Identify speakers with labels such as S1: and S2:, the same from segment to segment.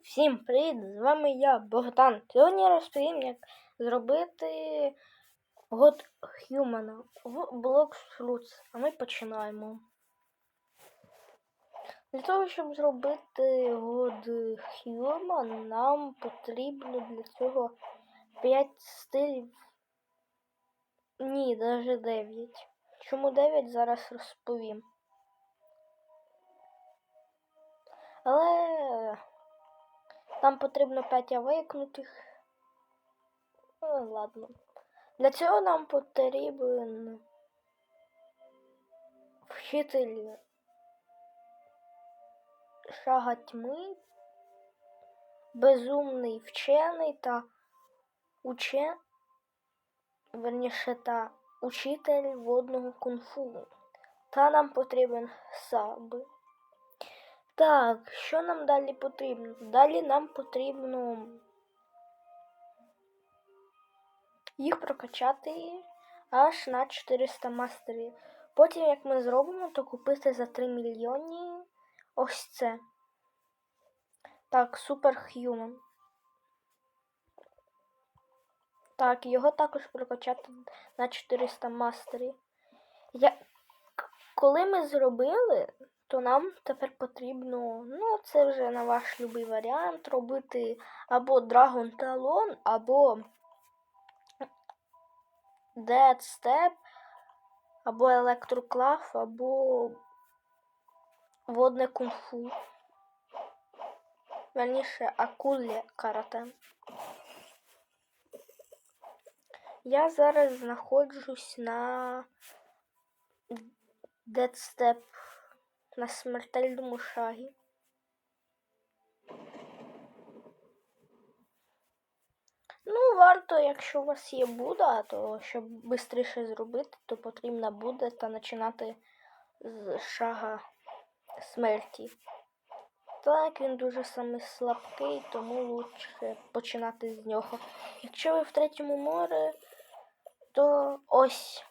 S1: Всім привіт! З вами я, Богдан. Сьогодні розповім, як зробити God Humana в Blox Fruits. А ми починаємо. Для того, щоб зробити God Human, нам потрібно для цього 5 стилів. Ні, навіть 9. Чому 9 зараз розповім. Але нам потрібно 5 викнутих. Ну, ладно. Для цього нам потрібен вчитель шага тьми, безумний вчений та учен... верніше та учитель водного кунг-фу. Та нам потрібен саби. Так, що нам далі потрібно? Далі нам потрібно їх прокачати аж на 400 мастерів. Потім, як ми зробимо, то купити за 3 мільйони ось це. Так, Superhuman. Так, його також прокачати на 400 мастерів. Я... Коли ми зробили, то нам тепер потрібно, ну, це вже на ваш любий варіант, робити або Dragon Talon, або Dead Step, або Electroclave, або Водне кунг-фу. Верніше, акулі карате. Я зараз знаходжусь на Dead Step на смертельному шагі. Ну, варто, якщо у вас є Буда, то щоб швидше зробити, то потрібна буде та починати з шага смерті. Так, він дуже саме слабкий, тому лучше починати з нього. Якщо ви в третьому морі, то ось.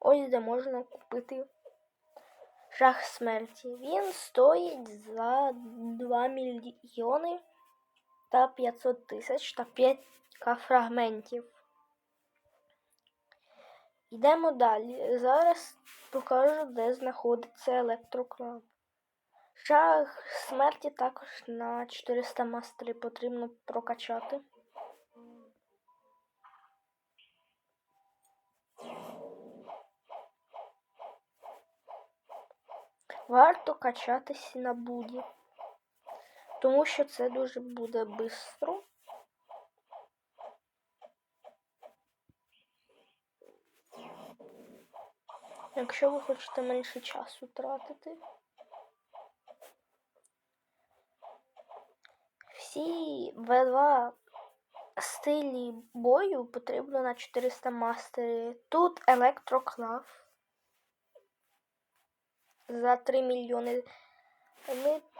S1: Ось де можна купити Шах смерті. Він стоїть за 2 мільйони та 500 тисяч та 5 фрагментів. Йдемо далі. Зараз покажу, де знаходиться електрокраб. Шах смерті також на 400 мастерів потрібно прокачати. Варто качатися на буді, тому що це дуже буде швидко. Якщо ви хочете менше часу тратити. Всі В2 стилі бою потрібно на 400 мастері. Тут електроклав за 3 мільйони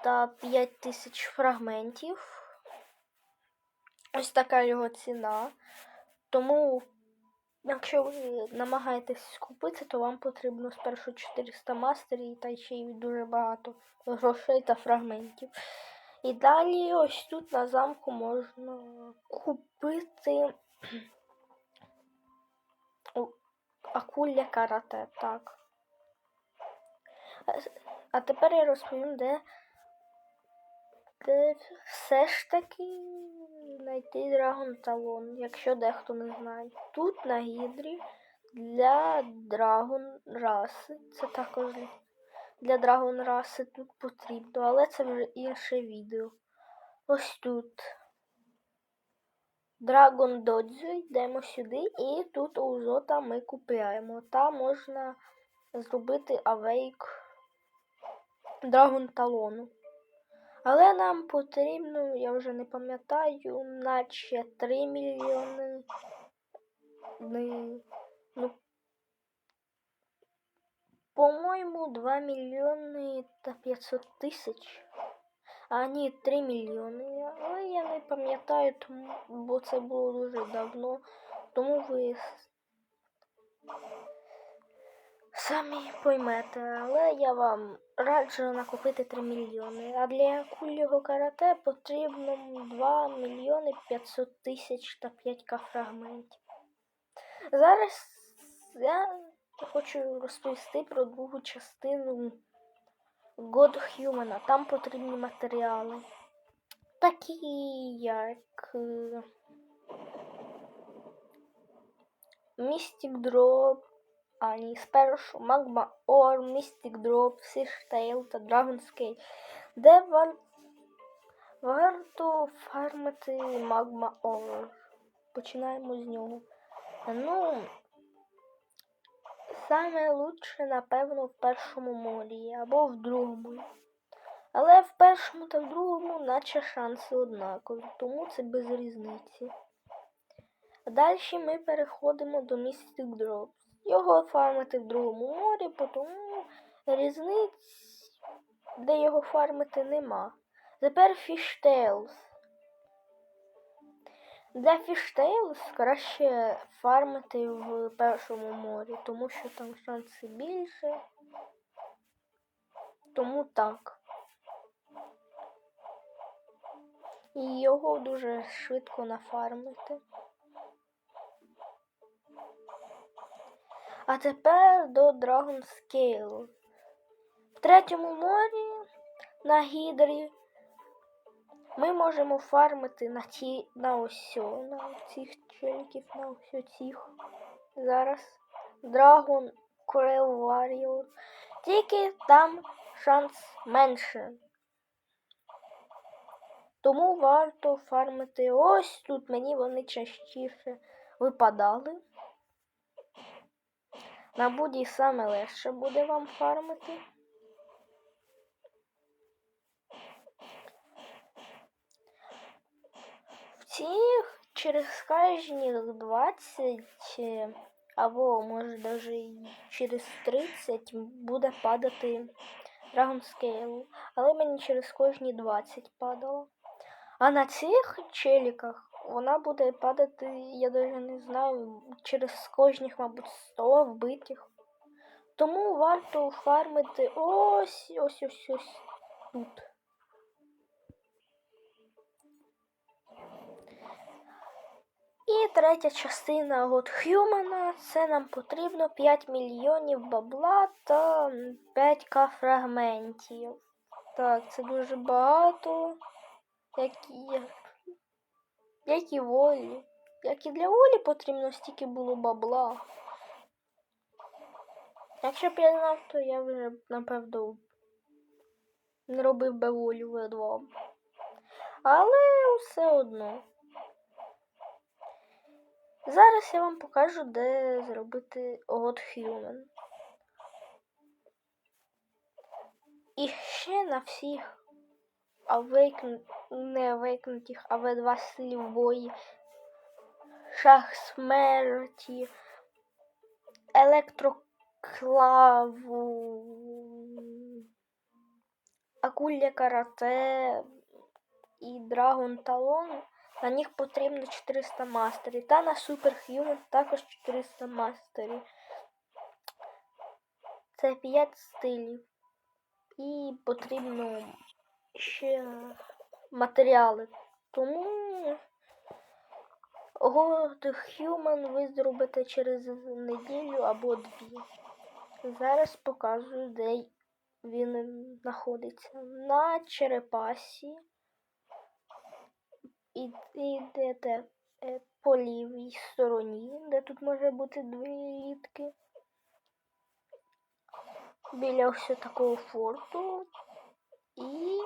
S1: та 5 тисяч фрагментів. Ось така його ціна. Тому, якщо ви намагаєтесь купити, то вам потрібно спершу 400 мастерів та ще й дуже багато грошей та фрагментів. І далі ось тут на замку можна купити акулля карате, так. А тепер я розповім, де, де все ж таки знайти драгон талон, якщо дехто не знає. Тут на гідрі для драгон раси. Це також для драгон раси тут потрібно, але це вже інше відео. Ось тут. Драгон Додзю, йдемо сюди, і тут у Зота ми купуємо. Там можна зробити авейк драгон талону. Але нам потрібно, я вже не пам'ятаю, наче 3 мільйони. Ну, по-моєму, 2 мільйони та 500 тисяч. А ні, 3 мільйони. Але я не пам'ятаю, тому, бо це було дуже давно. Тому ви Самі поймете, але я вам раджу накупити 3 мільйони. А для кулього карате потрібно 2 мільйони 500 тисяч та 5к фрагментів. Зараз я хочу розповісти про другу частину God Human. Там потрібні матеріали. Такі як е, Mystic Drop, а ні, спершу Magma Ore, Mystic Drop, Fish Tail та Dragon Scale, де вар... варто фармити Magma Ore. Починаємо з нього. Ну, саме лучше, напевно, в першому морі або в другому. Але в першому та в другому, наче шанси однакові, тому це без різниці. Далі ми переходимо до Mystic Drops. Його фармити в другому морі, тому різниць, де його фармити нема. Тепер Fishtails. Для Fishtails краще фармити в першому морі, тому що там шанси більше. Тому так. І його дуже швидко нафармити. А тепер до Dragon Scale. В третьому морі на гідрі ми можемо фармити на ті на ось на цих челіків, на ось цих. Зараз Dragon Coral Warrior. Тільки там шанс менше. Тому варто фармити ось тут мені вони частіше випадали. На буді саме легше буде вам фармити. В цих через кожні 20 е, або може навіть через 30 буде падати Dragon Scale. Але мені через кожні 20 падало. А на цих челіках вона буде падати, я навіть не знаю, через кожних, мабуть, 100 вбитих. Тому варто фармити ось ось ось ось тут. І третя частина от Хьюмана. Це нам потрібно 5 мільйонів бабла та 5к фрагментів. Так, це дуже багато. Як як і волі. Як і для волі потрібно стільки було бабла. Якщо б я знав, то я вже, напевно, не робив би волю V2. Але все одно. Зараз я вам покажу, де зробити God Human. І ще на всіх авейкн... не авейкнутих, а В2 Слівбої, шах смерті, електроклаву, акулля карате і драгон талон. На них потрібно 400 мастерів. Та на Superhuman також 400 мастерів. Це 5 стилів. І потрібно матеріали. Тому God Human ви зробите через неділю або дві. Зараз показую, де він знаходиться. На черепасі. І йдете е, по лівій стороні, де тут може бути дві літки. Біля ось такого форту. І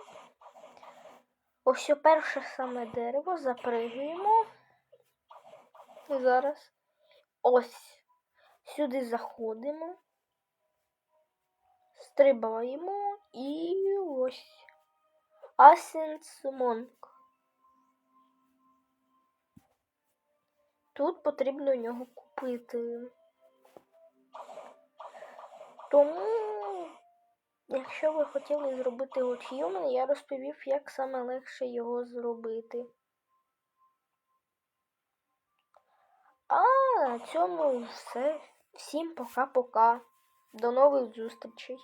S1: ось перше саме дерево запригуємо. Зараз ось сюди заходимо, стрибаємо і ось Асенс. Тут потрібно нього купити. Тому, якщо ви хотіли зробити от Human, я розповів, як саме легше його зробити. А на цьому все. Всім пока-пока. До нових зустрічей!